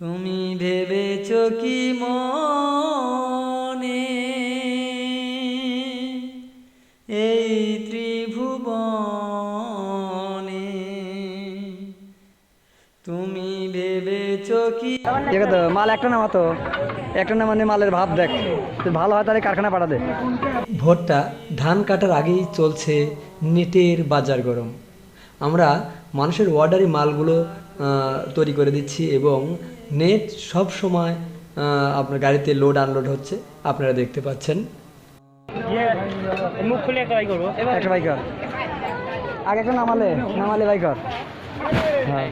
তুমি ভেবেছ কি মনে? এই ত্রিভুবনে তুমি ভেবেছ কি ঠিক আছে মাল একটা নামা তো। একটা নামা নিয়ে মালের ভাব দেখ। ভালো হয় তাহলে কারখানা পাঠা দে। ভোটটা ধান কাটার আগেই চলছে নেটের বাজার গরম। আমরা মানুষের অর্ডারি মালগুলো তৈরি করে দিচ্ছি এবং নেট সব সময় আপনার গাড়িতে লোড আনলোড হচ্ছে। আপনারা দেখতে পাচ্ছেন। মুখ খুলে ট্রাই করব। একটা বাইকার আগে একটা নামালে নামালে বাইকার হ্যাঁ।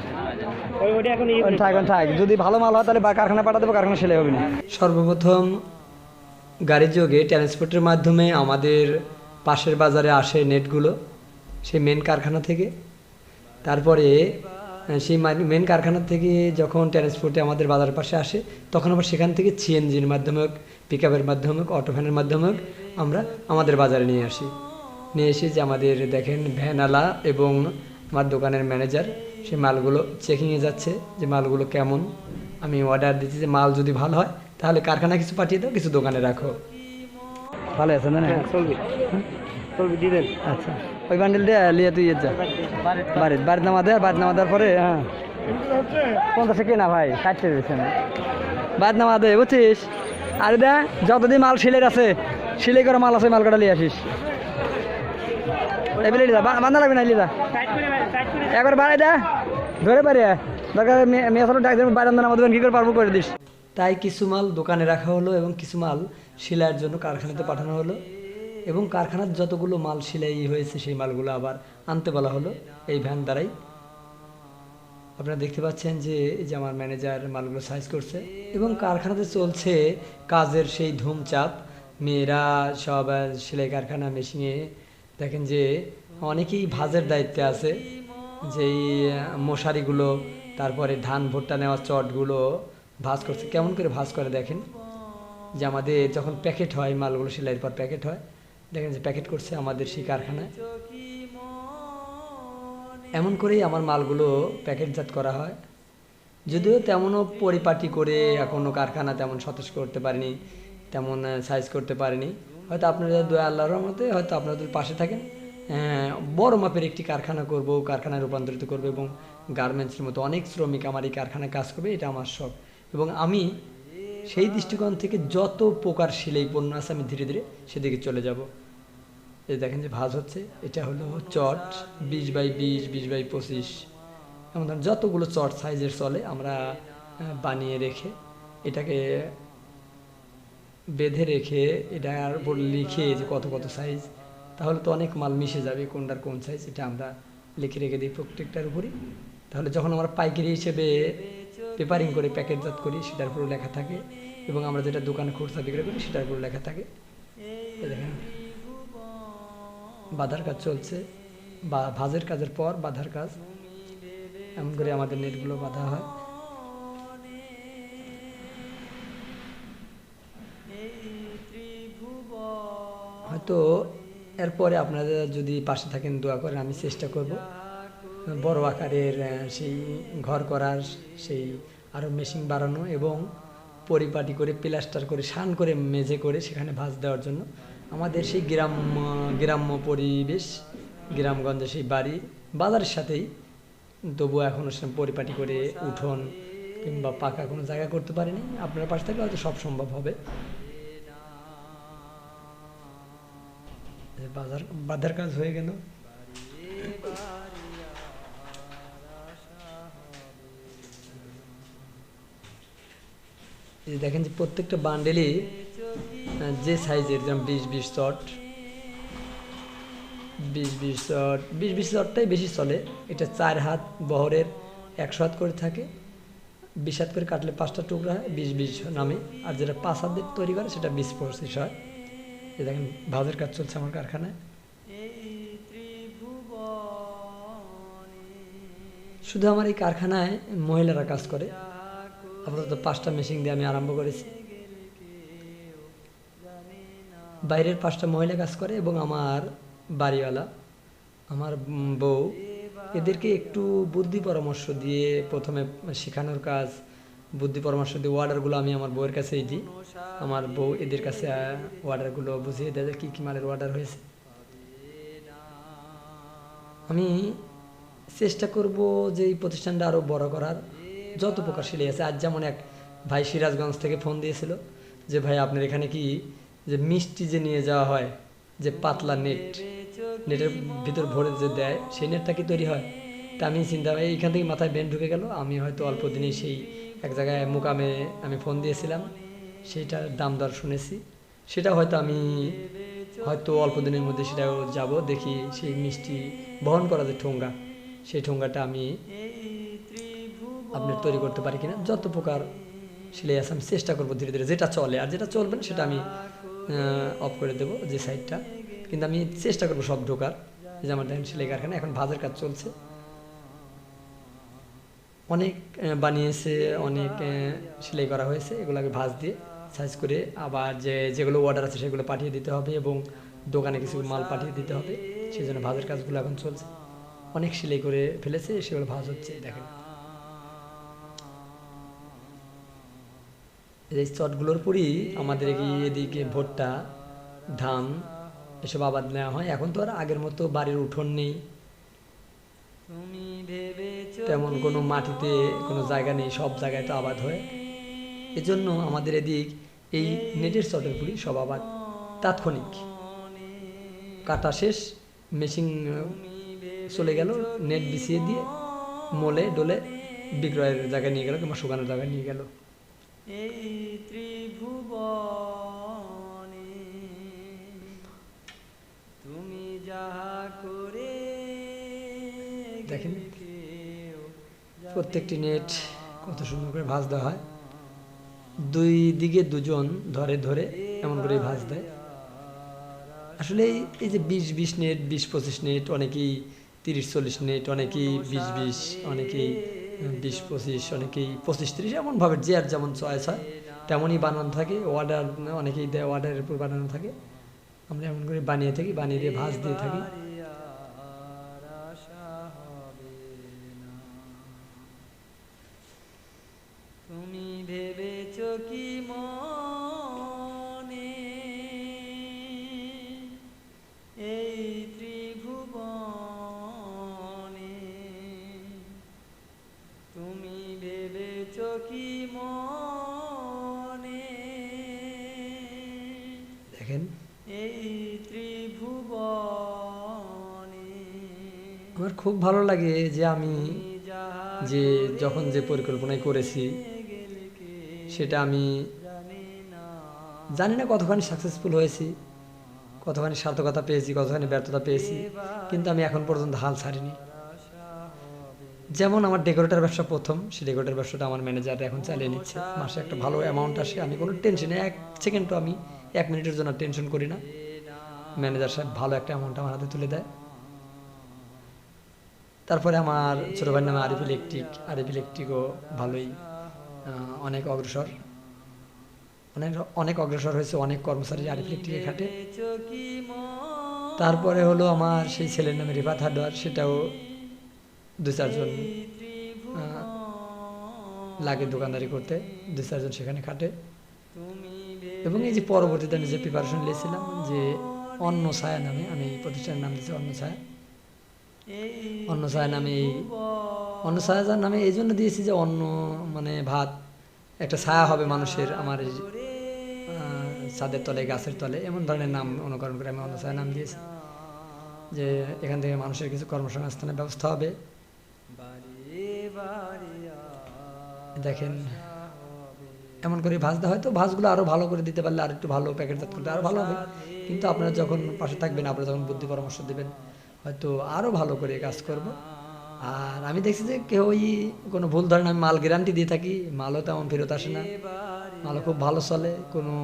যদি ভালো মাল হয় তাহলে কারখানা পাঠা দেবো কারখানা সেলে হবে না। সর্বপ্রথম গাড়ির যোগে ট্রান্সপোর্টের মাধ্যমে আমাদের পাশের বাজারে আসে নেটগুলো সেই মেন কারখানা থেকে। তারপরে সেই মেন কারখানা থেকে যখন ট্রান্সপোর্টে আমাদের বাজারের পাশে আসে তখন আবার সেখান থেকে সিএনজির মাধ্যমে হোক পিক আপের মাধ্যমে হোক অটো ভ্যানের মাধ্যমে হোক আমরা আমাদের বাজারে নিয়ে আসি। নিয়ে এসে যে আমাদের দেখেন ভ্যানালা এবং আমার দোকানের ম্যানেজার সেই মালগুলো চেকিংয়ে যাচ্ছে যে মালগুলো কেমন। আমি অর্ডার দিচ্ছি যে মাল যদি ভালো হয় তাহলে কারখানা কিছু পাঠিয়ে দাও কিছু দোকানে রাখো। ভালো আছে না? হ্যাঁ চলবি। চলবি দিয়ে দেন। আচ্ছা। ওই বান্ডেল দিয়ে লিয়ে তুই ইয়ে যা। বাড়ির বাড়ির নামা দে আর বাড়ির নামা দেওয়ার পরে হ্যাঁ। পঞ্চাশে কে না ভাই দিয়েছেন বাড়ির নামা দে, বুঝছিস? আরে যতদিন মাল সিলের আছে সিলাই করা মাল আছে মাল কটা লিয়ে আসিস। এবারে লিদা বান্ধা লাগবে না লিদা একবার বাড়াই ধরে পারি দরকার মেয়ে সাথে ডাক নামা কী করে পারব করে দিস। তাই কিছু মাল দোকানে রাখা হলো এবং কিছু মাল সেলাইয়ের জন্য কারখানাতে পাঠানো হলো। এবং কারখানার যতগুলো মাল সেলাই হয়েছে, সেই মালগুলো আবার আনতে বলা হলো এই ভ্যান দ্বারাই। আপনারা দেখতে পাচ্ছেন যে, এই যে আমার ম্যানেজার মালগুলো সাইজ করছে এবং কারখানাতে চলছে কাজের সেই ধুমচাপ। মেয়েরা সব সেলাই কারখানা, মেশিনে। দেখেন যে, অনেকেই ভাজের দায়িত্বে আছে যেই মশারিগুলো, তারপরে ধান ভুট্টা নেওয়া চটগুলো ভাজ করছে। কেমন করে ভাজ করে দেখেন? যে আমাদের যখন প্যাকেট হয়, মালগুলো সেলাইয়ের পর প্যাকেট হয় দেখেন যে প্যাকেট করছে আমাদের সেই কারখানায়। এমন করেই আমার মালগুলো প্যাকেটজাত করা হয়। যদিও তেমনও পরিপাটি করে এখনও কারখানা তেমন সতেজ করতে পারিনি, তেমন সাইজ করতে পারিনি। হয়তো আপনারা দয়া আল্লাহর মতে হয়তো আপনাদের পাশে থাকেন বড় মাপের একটি কারখানা করব, কারখানায় রূপান্তরিত করব এবং গার্মেন্টসের মতো অনেক শ্রমিক আমার এই কারখানায় কাজ করবে, এটা আমার শখ। এবং আমি সেই দৃষ্টিকোণ থেকে যত প্রকার সেলাই পণ্য আছে আমি ধীরে ধীরে সেদিকে চলে যাব। দেখেন যে ভাজ হচ্ছে, এটা হলো চট, বিশ বাই বিশ বিশ বাই পঁচিশ। এমন যতগুলো চট সাইজের চলে, আমরা বানিয়ে রেখে এটাকে বেঁধে রেখে এটার উপর লিখে যে কত কত সাইজ, তাহলে তো অনেক মাল মিশে যাবে কোনটার কোন সাইজ, এটা আমরা লিখে রেখে দিই প্রত্যেকটার উপরই। তাহলে যখন আমরা পাইকারি হিসেবে পেপারিং করে প্যাকেটজাত করি, সেটার উপরও লেখা থাকে এবং আমরা যেটা দোকানে খুচরা বিক্রি করি, সেটার উপর লেখা থাকে। বাধার কাজ চলছে, বা ভাজের কাজের পর বাধার কাজ। এমন করে আমাদের নেটগুলো বাঁধা হয়। হয়তো এরপরে আপনারা যদি পাশে থাকেন, দোয়া করেন, আমি চেষ্টা করব। বড় আকারের সেই ঘর করার, সেই আরও মেশিন বাড়ানো এবং পরিপাটি করে, প্লাস্টার করে, শান করে, মেঝে করে সেখানে ভাঁজ দেওয়ার জন্য আমাদের সেই গ্রাম গ্রাম্য পরিবেশ গ্রামগঞ্জে সেই বাড়ি, বাজারের সাথেই তবুও এখনও সে পরিপাটি করে উঠোন কিংবা পাকা কোনো জায়গা করতে পারিনি। আপনার পাশ থেকে হয়তো সব সম্ভব হবে। বাজার বাজার কাজ হয়ে গেল। দেখেন যে প্রত্যেকটা বান্ডেলই যে সাইজের যেমন বিশ বিশ চট বিশ বিশ চট বিশ বিশ চটটাই বেশি চলে। এটা চার হাত বহরের, একশো হাত করে থাকে। বিশ হাত করে কাটলে পাঁচটা টুকরা হয়, বিশ বিশ নামে। আর যেটা পাঁচ হাত দিয়ে তৈরি করে, সেটা বিশ পঁচিশ হয়। এই দেখেন ভাজের কাজ চলছে আমার কারখানায়। শুধু আমার এই কারখানায় মহিলারা কাজ করে। আপাতত পাঁচটা মেশিন দিয়ে আমি আরম্ভ করেছি। বাইরের পাঁচটা মহিলা কাজ করে এবং আমার বাড়িওয়ালা, আমার বউ, এদেরকে একটু বুদ্ধি পরামর্শ দিয়ে প্রথমে শেখানোর কাজ, বুদ্ধি পরামর্শ দিয়ে অর্ডারগুলো আমি আমার বউয়ের কাছেই দিই। আমার বউ এদের কাছে অর্ডারগুলো বুঝিয়ে দেয় যে কী কী মালের অর্ডার হয়েছে। আমি চেষ্টা করব যে এই প্রতিষ্ঠানটা আরও বড় করার। যত প্রকার সিলাই আছে আজ যেমন এক ভাই সিরাজগঞ্জ থেকে ফোন দিয়েছিল যে, ভাই, আপনার এখানে কি যে মিষ্টি যে নিয়ে যাওয়া হয়, যে পাতলা নেট, নেটের ভিতর ভরে যে দেয়, সেই নেটটা কি তৈরি হয়? তা আমি চিন্তা এইখান থেকে মাথায় বেন ঢুকে গেল। আমি হয়তো অল্প দিনেই সেই এক জায়গায় মুকামে আমি ফোন দিয়েছিলাম। সেইটার দাম দর শুনেছি। সেটা হয়তো আমি হয়তো অল্প দিনের মধ্যে সেটাও যাব, দেখি সেই মিষ্টি বহন করা যে ঠোঙ্গা সেই ঠোঙ্গাটা আমি আপনার তৈরি করতে পারি কিনা, যত প্রকার সেলাই আছে আমি চেষ্টা করব ধীরে ধীরে। যেটা চলে আর যেটা চলবে না, সেটা আমি অফ করে দেবো যে সাইডটা কিন্তু আমি চেষ্টা করব সব ঢোকার। যে আমার দেখেন সেলাই কারখানা এখন ভাজের কাজ চলছে। অনেক বানিয়েছে, অনেক সেলাই করা হয়েছে। এগুলোকে ভাঁজ দিয়ে সাইজ করে আবার যে, যেগুলো অর্ডার আছে সেগুলো পাঠিয়ে দিতে হবে এবং দোকানে কিছু মাল পাঠিয়ে দিতে হবে। সেই জন্য ভাজের কাজগুলো এখন চলছে। অনেক সেলাই করে ফেলেছে, সেগুলো ভাজ হচ্ছে, দেখেন। এই চটগুলোর পরই আমাদের এই এদিকে ভুট্টা ধান এসব আবাদ নেওয়া হয়। এখন তো আর আগের মতো বাড়ির উঠোন নেই। তেমন কোনো মাটিতে কোনো জায়গা নেই সব জায়গায় তো আবাদ হয়। এজন্য আমাদের এদিক এই নেটের চটের পুরি সব আবাদ তাৎক্ষণিক। কাটা শেষ মেশিন চলে গেল নেট বিছিয়ে দিয়ে মলে ডলে বিক্রয়ের জায়গায় নিয়ে গেল কিংবা শুকানোর জায়গায় নিয়ে গেল। এই ত্রিভুবনে তুমি যাহা করে দেখেন প্রত্যেকটি নেট কত সুন্দর করে ভাঁজ দেওয়া হয়। দুই দিকে দুজন ধরে ধরে এমন করে ভাঁজ দেয় আসলে এই- যে বিশ বিশ নেট বিশ পঁচিশ নেট অনেকেই তিরিশ চল্লিশ নেট অনেকেই বিশ বিশ অনেকেই বিশ পঁচিশ অনেকেই পঁচিশ তিরিশ, এমনভাবে যে আর যেমন চয়েস হয়, তেমনই বানানো থাকে, অর্ডার, অনেকেই দেয়, অর্ডারের উপর বানানো থাকে। আমরা এমন করে বানিয়ে থাকি, বানিয়ে দিয়ে ভাঁজ দিয়ে থাকি। আমার খুব ভালো লাগে যে আমি যে যখন যে পরিকল্পনায় করেছি, সেটা আমি জানি না কতখানি সাকসেসফুল হয়েছি, কতখানি সার্থকতা পেয়েছি, কতখানি ব্যর্থতা পেয়েছি, কিন্তু আমি এখন পর্যন্ত হাল ছাড়িনি। যেমন আমার ডেকোরেটার ব্যবসা প্রথম, সেই ডেকোরেটর ব্যবসাটা আমার ম্যানেজার এখন চালিয়ে নিচ্ছে। মাসে একটা ভালো অ্যামাউন্ট আসে, আমি কোনো টেনশনে এক সেকেন্ডও আমি এক মিনিটের জন্য টেনশন করি না। ম্যানেজার সাহেব ভালো একটা অ্যামাউন্ট আমার হাতে তুলে দেয়। তারপরে আমার ছোটো ভাইয়ের নামে আরিফ ইলেকট্রিক, আরিফ ইলেকট্রিকও ভালোই অনেক অগ্রসর। অনেক অনেক অগ্রসর হয়েছে, অনেক কর্মচারী আরিফ ইলেকট্রিকে খাটে। তারপরে হলো আমার সেই ছেলের নামে রিফাত হার্ডওয়ার সেটাও দু চারজন লাগে দোকানদারি করতে দু চারজন সেখানে খাটে। এবং এই যে পরবর্তীতে আমি যে প্রিপারেশন নিয়েছিলাম যে অন্ন ছায়া নামে, আমি এই প্রতিষ্ঠানের নাম দিয়েছি অন্ন ছায়া। অন্ন ছায়া নামে এই অন্ন ছায়া যার নামে এই জন্য দিয়েছি যে অন্ন মানে ভাত একটা ছায়া হবে মানুষের আমার ছাদের তলে, গাছের তলে, এমন ধরনের নাম অনুকরণ করে আমি অন্ন ছায়া নাম দিয়েছি। যে এখান থেকে মানুষের কিছু কর্মসংস্থানের ব্যবস্থা হবে। দেখেন এমন করে ভাজতে হয়তো ভাজগুলো আরও ভালো করে দিতে পারলে আর একটু ভালো প্যাকেটজাত করতে আরও ভালো হবে। কিন্তু আপনারা যখন পাশে থাকবেন, আপনারা যখন বুদ্ধি পরামর্শ দেবেন, হয়তো আরও ভালো করে কাজ করব। আর আমি দেখছি যে কেউই কোনো ভুল ধরেন, আমি মাল গ্যারান্টি দিয়ে থাকি, মালও তেমন ফেরত আসে না। মালও খুব ভালো চলে, কোনো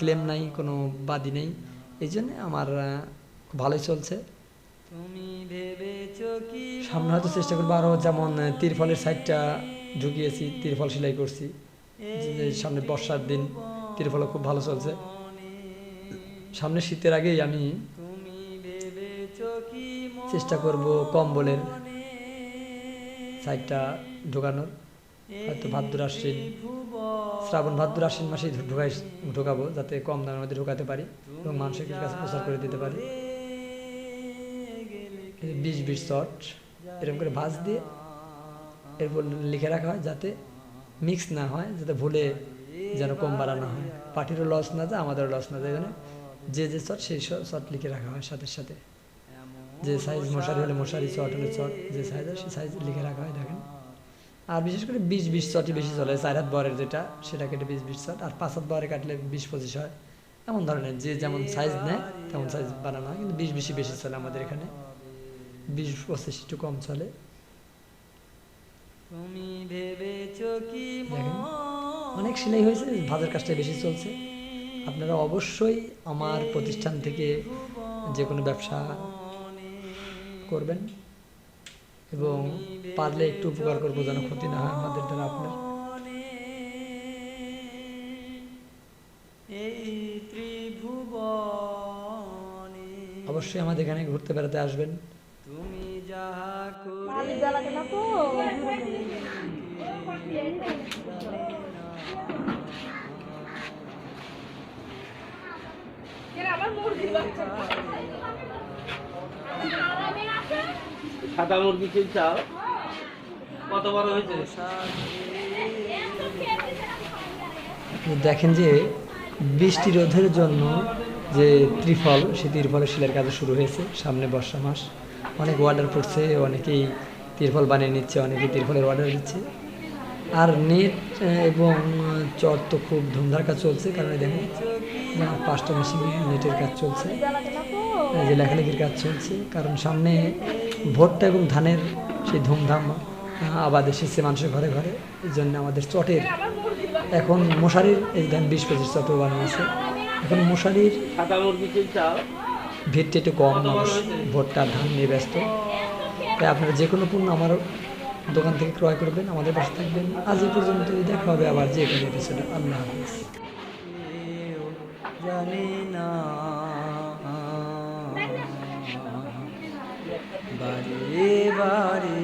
ক্লেম নাই, কোনো বাদি নেই। এই জন্যে আমার খুব ভালোই চলছে। সামনে হয়তো চেষ্টা করব আরও যেমন তিরফলের সাইডটা ঢুকিয়েছি, তিরফল সেলাই করছি। সামনে বর্ষার দিন তিরফলও খুব ভালো চলছে। সামনে শীতের আগেই আমি চেষ্টা করব কম্বলের সাইডটা ঢোকানোর। হয়তো ভাদ্র আশ্বিন, শ্রাবণ ভাদ্র আশ্বিন মাসেই ঢুকাই, ঢোকাবো যাতে কম দামের মধ্যে ঢোকাতে পারি এবং মানুষের কাছে প্রচার করে দিতে পারি। বিশ বিশ শট, এরকম করে ভাঁজ দিয়ে এরপর লিখে রাখা হয় যাতে মিক্স না হয় যাতে ভুলে যেন কম বাড়ানো হয়। পার্টিরও লস না যায়, আমাদেরও লস না যায়। যে যে চট সেই চট লিখে রাখা হয় সাথে সাথে। যে সাইজ মশারি হলে মশারি চট হলে চট যে সাইজ হয়, সেই সাইজ লিখে রাখা হয়, দেখেন। আর বিশেষ করে বিশ বিশ চটই বেশি চলে। চার হাত বরের যেটা, সেটা কেটে বিশ বিশ চট আর পাঁচ হাত বরে কাটলে বিশ, পঁচিশ হয়। এমন ধরনের, যে যেমন সাইজ নেয়, তেমন সাইজ বানানো হয়। কিন্তু বিশ বেশি বেশি চলে আমাদের এখানে। বিশ, পঁচিশ একটু কম চলে। তুমি ভেবেছো কি অনেক সেলাই হয়েছে ভাজের কাজটা বেশি চলছে। আপনারা অবশ্যই আমার প্রতিষ্ঠান থেকে যে কোনো ব্যবসা করবেন এবং পারলে একটু উপকার করব যেন ক্ষতি না হয় আমাদের দ্বারা আপনার। অবশ্যই আমাদের এখানে ঘুরতে বেড়াতে আসবেন তুমি যাহা করে মালিক জ্বালাতে না তো সাদা মুরগি কি চাও? কত বড় হয়েছে? দেখেন যে বৃষ্টি রোধের জন্য যে ত্রিফল সেই ত্রিফলের শিলার কাজ শুরু হয়েছে সামনে বর্ষা মাস। অনেক অর্ডার পড়ছে, অনেকেই ত্রিফল বানিয়ে নিচ্ছে, অনেকেই ত্রিফলের অর্ডার দিচ্ছে। আর নেট এবং চট তো খুব ধুমধার কাজ চলছে, কারণ দেখেন পাঁচটা মেশিনে নেটের কাজ চলছে যে লেখালেখির কাজ চলছে, কারণ সামনে ভোটটা এবং ধানের সেই ধুমধাম আবাদ এসেছে মানুষের ঘরে ঘরে, এই জন্য আমাদের চটের এখন মশারির, এই ধান বিশ পঁচিশ চটও আছে। এখন মশারির একটু কম মানুষ ভোটটা ধান নিয়ে ব্যস্ত। তাই আপনারা যে কোনো পণ্য আমার দোকান থেকে ক্রয় করবেন, আমাদের পাশে থাকবেন। আজ এ পর্যন্ত দেখা হবে আবার যে কোনো এপিসোডে আল্লাহ হাফিজ। জানি না। বারে বারে